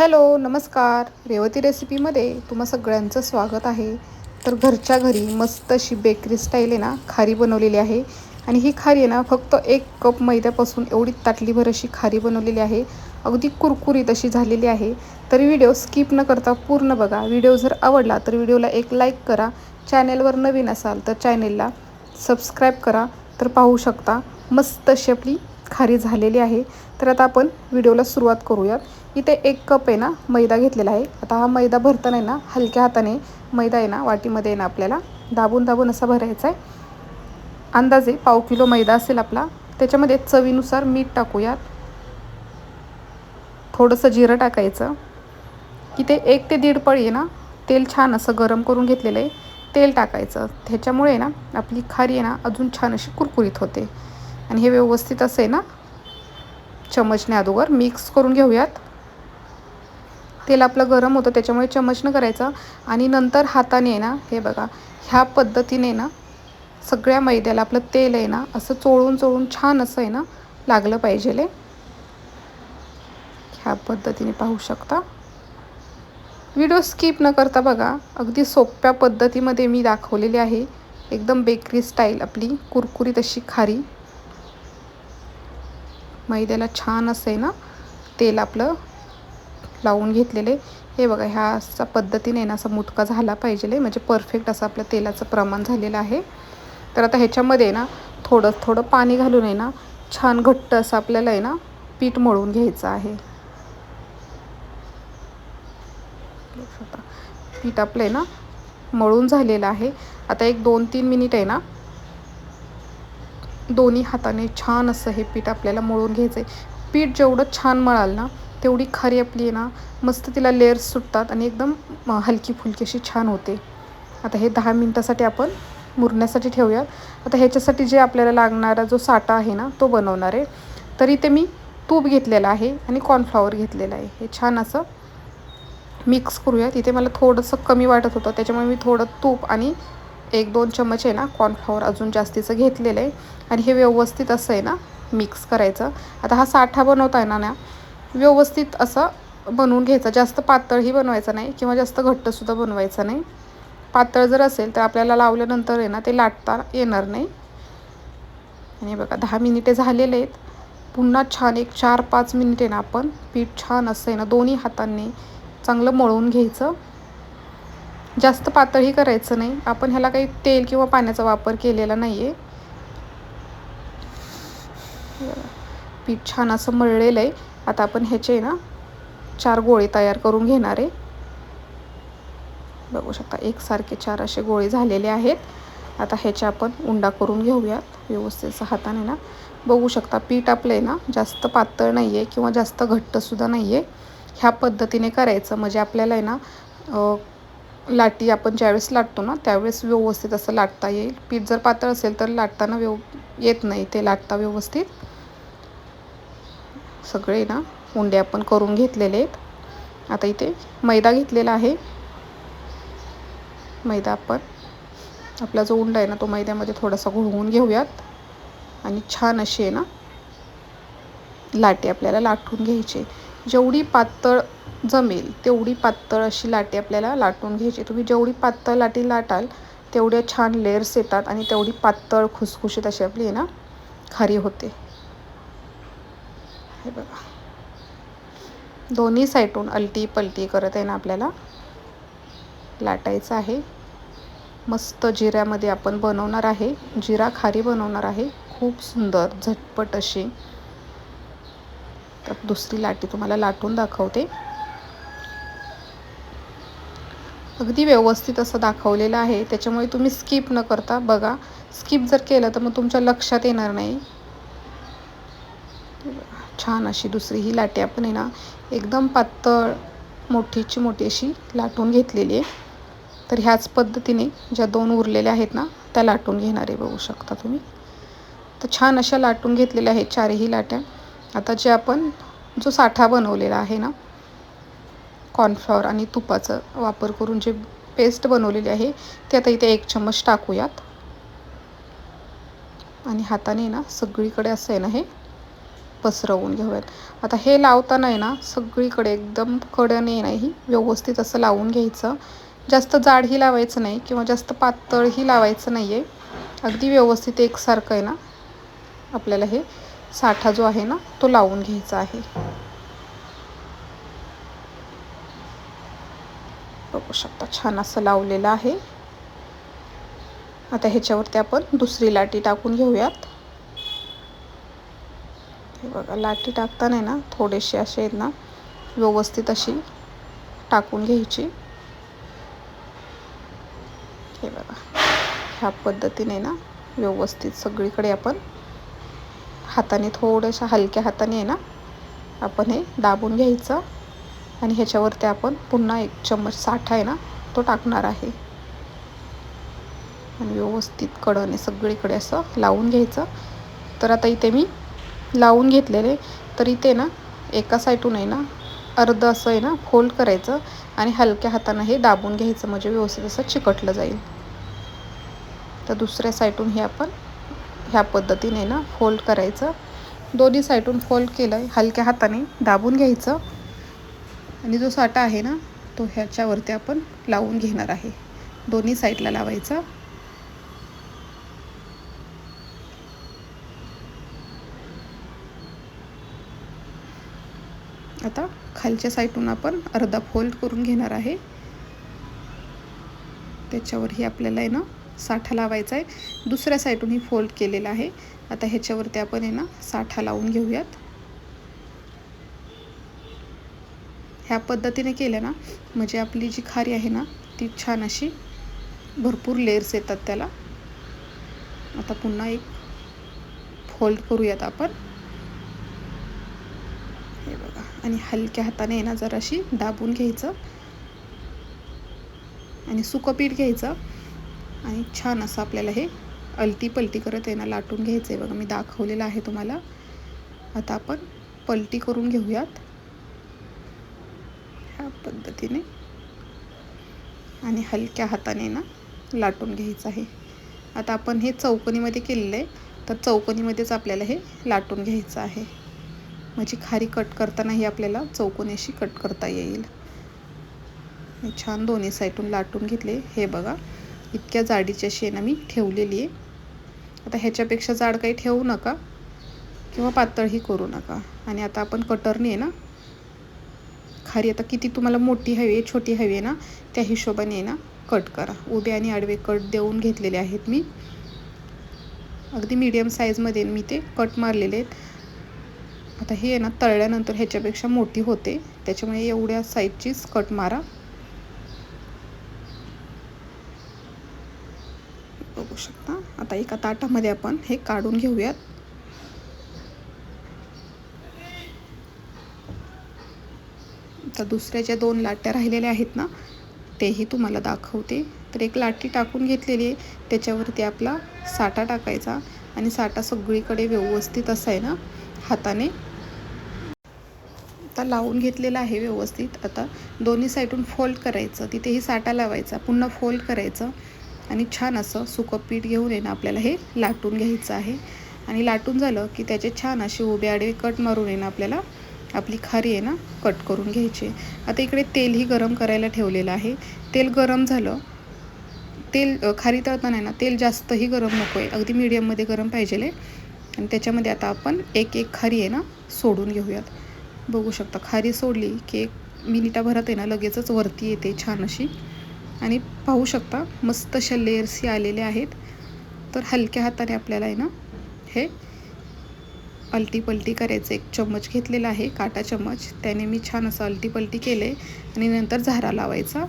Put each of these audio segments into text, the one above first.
Hello नमस्कार. रेवती रेसिपीमध्ये तुम्हा सगळ्यांचं स्वागत आहे. तर घरच्या घरी मस्त अशी बेकरी स्टाईल आहे ना खारी बनवलेली आहे. आणि ही खारी आहे ना फक्त एक कप मैद्यापासून एवढी ताटलीभर अशी खारी बनवलेली आहे. अगदी कुरकुरीत अशी झालेली आहे. तर व्हिडिओ स्किप न करता पूर्ण बघा. व्हिडिओ जर आवडला तर व्हिडिओला एक लाईक करा. चॅनेलवर नवीन असाल तर चॅनेलला सबस्क्राईब करा. तर पाहू शकता मस्त अशी आपली खारी झालेली आहे. तर आता आपण व्हिडिओला सुरुवात करूयात. इथे एक कप आहे ना मैदा घेतलेला आहे. आता हा मैदा भरताना आहे ना हलक्या हाताने मैदा आहे ना वाटीमध्ये आहे ना आपल्याला दाबून दाबून असा भरायचा आहे. अंदाजे पाव किलो मैदा असेल आपला. त्याच्यामध्ये चवीनुसार मीठ टाकूयात. थोडंसं जिरं टाकायचं. इथे एक ते दीड पळी आहे ना तेल छान असं गरम करून घेतलेलं आहे. तेल टाकायचं. ह्याच्यामुळे ना आपली खारी आहे ना अजून छान अशी कुरकुरीत होते. आणि हे व्यवस्थित असं आहे ना चमचने अगोदर मिक्स करून घेऊयात. तेल आपलं गरम होतं त्याच्यामुळे चमचनं करायचं आणि नंतर हाताने आहे ना हे बघा ह्या पद्धतीने ना सगळ्या मैद्याला आपलं तेल आहे ना असं चोळून चोळून छान असं आहे ना लागलं पाहिजे ह्या पद्धतीने पाहू शकता. व्हिडिओ स्किप न करता बघा अगदी सोप्या पद्धतीमध्ये मी दाखवलेली आहे. एकदम बेकरी स्टाईल आपली कुरकुरीत अशी खारी. मैद्याला छान असं आहे ना तेल आपलं लावून घेतलेले. हे बघा ह्या असा पद्धतीने ना असा मुटका झाला पाहिजे म्हणजे परफेक्ट असं आपलं तेलाचं प्रमाण झालेलं आहे. तर आता ह्याच्यामध्ये ना थोडं थोडं पाणी घालून आहे ना छान घट्ट असं आपल्याला आहे ना पीठ मळून घ्यायचं आहे. पीठ आपलं आहे ना मळून झालेलं आहे. आता एक दोन तीन मिनिट आहे ना दोन्ही हाताने छान असं हे पीठ आपल्याला मळून घ्यायचं आहे पीठ जेवढं छान मळाल ना तेवढी खारी आपली आहे ना मस्त तिला लेअर्स सुटतात आणि एकदम हलकी फुलकी अशी छान होते. आता हे दहा मिनटासाठी आपण मुरण्यासाठी ठेवूयात. आता ह्याच्यासाठी जे आपल्याला लागणारा जो साठा आहे ना तो बनवणार आहे. तरी ते मी तूप घेतलेलं आहे आणि कॉर्नफ्लॉवर घेतलेलं आहे. हे छान असं मिक्स करूयात. तिथे मला थोडंसं कमी वाटत होतं. त्याच्यामुळे मी थोडं तूप आणि एक दोन चमच आहे ना कॉर्नफ्लॉवर अजून जास्तीचं घेतलेलं आहे. आणि हे व्यवस्थित असं आहे ना मिक्स करायचं. आता हा साठा बनवता आहे ना व्यवस्थित असं बनवून घ्यायचा. जास्त पातळही बनवायचा नाही किंवा जास्त घट्टसुद्धा बनवायचा नाही. पातळ जर असेल तर आपल्याला लावल्यानंतर आहे ना ते लाटता येणार नाही. आणि बघा दहा मिनिटे झालेले आहेत. पुन्हा छान एक चार पाच मिनिटे ना आपण पीठ छान असं आहे ना दोन्ही हातांनी चांगलं मळून घ्यायचं. जास्त पातळही करायचं नाही. आपण ह्याला काही तेल किंवा पाण्याचा वापर केलेला नाही आहे पीठ छान असं मळलेलं आहे. आता आपण ह्याचे ना चार गोळे तयार करून घेणार आहे. बघू शकता एकसारखे चार असे गोळे झालेले आहेत. आता ह्याचे आपण उंडा करून घेऊयात व्यवस्थित हाताने ना. बघू शकता पीठ आपलं आहे ना जास्त पातळ नाही आहे किंवा जास्त घट्टसुद्धा नाही आहे ह्या पद्धतीने करायचं म्हणजे आपल्याला आहे ना लाटी आपण ज्यावेळेस लाटतो ना त्यावेळेस व्यवस्थित असं लाटता येईल. पीठ जर पातळ असेल तर लाटताना व्यव येत नाही ते लाटता व्यवस्थित. सगळे ना उंडे आपण करून घेतलेले आहेत. आता इथे मैदा घेतलेला आहे. मैदा आपण आपला जो उंडा आहे ना तो मैद्यामध्ये थोडासा घोळवून घेऊयात. आणि छान अशी आहे ना लाटे आपल्याला लाटून घ्यायचे जेवढी पातळ जमेल तेवढी पातळ अशी लाटी आपल्याला लाटून घ्यायची तुम्ही जेवढी पातळ लाटी लाटाल तेवढ्या छान लेअर्स येतात आणि तेवढी पातळ खुसखुशीत अशी आपली आहे ना खारी होते. हे बघा. दोन्ही साईडून अलटी पलटी करत आहे ना आपल्याला. लाटायचं आहे. मस्त जिऱ्यामध्ये आपण बनवणार आहे. जिरा खारी बनवणार आहे. खूप सुंदर झटपट अशी. तर दुसरी लाटी तुम्हाला लाटून दाखवते. अगदी व्यवस्थित असं दाखवलेलं आहे. त्याच्यामुळे तुम्ही स्किप न करता बघा. स्किप जर केलं तर मग तुमच्या लक्षात येणार नाही. छान अशी दुसरी ही लाटी आपण आहे ना एकदम पातळ मोठीची मोठी अशी लाटून घेतलेली आहे. तर ह्याच पद्धतीने ज्या दोन उरलेल्या आहेत ना त्या लाटून घेणारे बघू शकता तुम्ही. तर छान अशा लाटून घेतलेल्या आहेत चारही लाट्या. आता जे आपण जो साठा बनवलेला आहे ना कॉर्नफ्लॉवर आणि तुपाचा वापर करून जे पेस्ट बनवलेली आहे ते आता इथे एक चम्मच टाकूयात. आणि हाताने ना सगळीकडे असं आहे ना हे पसरवून घेऊयात. आता हे लावताना आहे ना सगळीकडे एकदम कडने नाही व्यवस्थित असं लावून घ्यायचं. जास्त जाडही लावायचं नाही किंवा जास्त पातळही लावायचं नाही आहे अगदी व्यवस्थित एकसारखं आहे ना आपल्याला हे साठा जो आहे ना तो लावून घ्यायचा आहे. बघू शकता छान असं लावलेलं आहे. आता ह्याच्यावरती आपण दुसरी लाटी टाकून घेऊयात. बघा लाटी टाकताना ना थोडेसे असे आहेत ना व्यवस्थित अशी टाकून घ्यायची. हे बघा ह्या पद्धतीने ना व्यवस्थित सगळीकडे आपण हाताने थोड्याशा हलक्या हाताने आहे ना आपण हे दाबून घ्यायचं आणि ह्याच्यावरती आपण पुन्हा एक चम्मच साठा आहे ना तो टाकणार आहे. आणि व्यवस्थित कडने सगळीकडे असं लावून घ्यायचं. तर आता इथे मी लावून घेतलेले तर इथे ना एका साईडून आहे ना अर्ध असं आहे ना फोल्ड करायचं आणि हलक्या हातानं हे दाबून घ्यायचं म्हणजे व्यवस्थित असं चिकटलं जाईल. तर दुसऱ्या साईडून हे आपण ह्या पद्धतीने ना फोल्ड करायचं. दोन्ही साईडून फोल्ड केलं आहे हलक्या हाताने दाबून घ्यायचं. आणि जो साठा आहे ना तो ह्याच्यावरती आपण लावून घेणार आहे. दोन्ही साईडला लावायचा. आता खालच्या साईडून आपण अर्धा फोल्ड करून घेणार आहे. त्याच्यावरही आपल्याला आहे ना साठा लावायचा आहे. दुसऱ्या साईडूनही फोल्ड केलेला आहे. आता ह्याच्यावरती आपण आहे ना साठा लावून घेऊयात. ह्या पद्धतीने केलं ना म्हणजे आपली जी खारी आहे ना ती छान अशी भरपूर लेअर्स येतात त्याला. आता पुन्हा एक फोल्ड करूयात आपण. आणि हलक्या हाताने आहे ना जराशी दाबून घ्यायचं. आणि सुकं पीठ घ्यायचं. आणि छान असं आपल्याला हे अलटी पलटी करत आहे ना लाटून घ्यायचं आहे बघा मी दाखवलेलं आहे तुम्हाला. आता आपण पलटी करून घेऊयात. ह्या पद्धतीने. आणि हलक्या हाताने ना लाटून घ्यायचं आहे. आता आपण हे चौकणीमध्ये केलेलं आहे. तर चौकणीमध्येच आपल्याला हे लाटून घ्यायचं आहे. म्हणजे खारी कट करतानाही आपल्याला चौकोनी अशी कट करता येईल. छान दोन्ही साईडून लाटून घेतले. हे बघा इतक्या जाडीची अशी आहे ना मी ठेवलेली आहे. आता ह्याच्यापेक्षा जाड काही ठेवू नका किंवा पातळही करू नका. आणि आता आपण कटरने आहे ना खारी आता किती तुम्हाला मोठी हवी आहे छोटी हवी आहे ना त्या हिशोबाने ना कट करा. उभे आणि आडवे कट देऊन घेतलेले आहेत मी. अगदी मीडियम साईजमध्ये मी ते कट मारलेले आहेत. आता हे आहे ना तळल्यानंतर ह्याच्यापेक्षा मोठी होते. त्याच्यामुळे एवढ्या साईजचीच कट मारा. बघू शकता. आता एका ताटामध्ये आपण हे काढून घेऊयात. आता दुसऱ्या ज्या दोन लाट्या राहिलेल्या आहेत ना तेही तुम्हाला दाखवते. तर एक लाटी टाकून घेतलेली आहे. त्याच्यावरती आपला साठा टाकायचा. आणि साठा सगळीकडे व्यवस्थित असा आहे ना हाताने आता लावून घेतलेला आहे व्यवस्थित. आता दोन्ही साईडून फोल्ड करायचं. तिथेही साठा लावायचा. पुन्हा फोल्ड करायचं. आणि छान असं सुकं पीठ घेऊन आहे ना आपल्याला हे लाटून घ्यायचं आहे. आणि लाटून झालं की त्याचे छान असे उभे आडवे कट मारून आहे ना आपल्याला आपली खारी आहे ना कट करून घ्यायची आता इकडे तेलही गरम करायला ठेवलेलं आहे. तेल गरम झालं. तेल खारी तळताना आहे ना तेल जास्तही गरम नको आहे. अगदी मीडियममध्ये गरम पाहिजे आणि त्याच्यामध्ये आता आपण एक एक खारी आहे ना सोडून घेऊयात. बघू शकता. खारी सोडली की एक मिनिटाभरात आहे ना लगेचच वरती येते छान अशी. आणि पाहू शकता मस्त अशा लेअर्सही आलेले आहेत. तर हलक्या हाताने आपल्याला आहे ना हे अलटी पलटी करायचं. एक चम्मच घेतलेला आहे काटा चम्मच. त्याने मी छान असं अलटी पलटी केले आणि नंतर झारा लावायचा.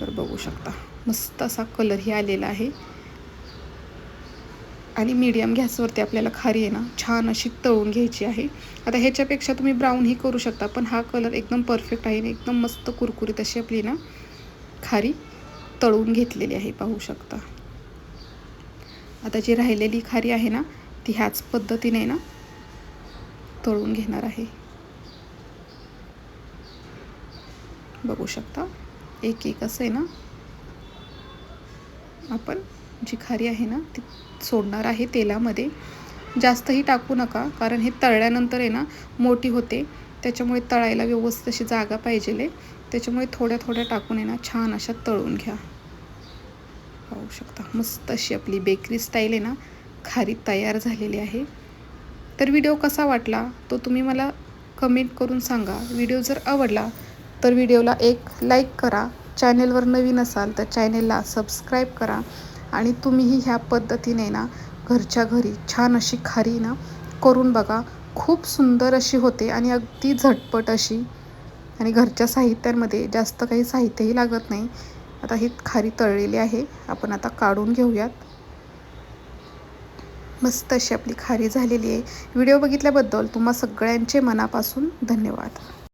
तर बघू शकता मस्त असा कलरही आलेला आहे. आणि मीडियम गॅसवरती आपल्याला खारी आहे ना छान अशी तळून घ्यायची आहे. आता ह्याच्यापेक्षा तुम्ही ब्राऊनही करू शकता पण हा कलर एकदम परफेक्ट आहे आणि एकदम मस्त कुरकुरीत अशी आपली ना खारी तळून घेतलेली आहे पाहू शकता. आता जी राहिलेली खारी आहे ना ती ह्याच पद्धतीने ना तळून घेणार आहे. बघू शकता एक एक असं आहे ना आपण जी खारी आहे ना ती सोडणार आहे तेलामध्ये. जास्तही टाकू नका कारण हे तळल्यानंतर आहे ना मोठी होते. त्याच्यामुळे तळायला व्यवस्थित अशी जागा पाहिजे त्याच्यामुळे थोड्या थोड्या टाकून आहे ना छान अशा तळून घ्या. पाहू शकता मस्त अशी आपली बेकरी स्टाईल आहे ना खारी तयार झालेली आहे. तर व्हिडिओ कसा वाटला तो तुम्ही मला कमेंट करून सांगा. व्हिडिओ जर आवडला तर व्हिडिओला एक लाईक करा. चॅनेलवर नवीन असाल तर चॅनेलला सबस्क्राईब करा. आणि तुम्हीही ह्या पद्धतीने ना घरच्या घरी छान अशी खारी ना करून बघा. खूप सुंदर अशी होते आणि अगदी झटपट अशी. आणि घरच्या साहित्यांमध्ये जास्त काही साहित्यही लागत नाही. आता ही खारी तळलेली आहे. आपण आता काढून घेऊयात. मस्त अशी आपली खारी झालेली आहे. व्हिडिओ बघितल्याबद्दल तुम्हा सगळ्यांचे मनापासून धन्यवाद.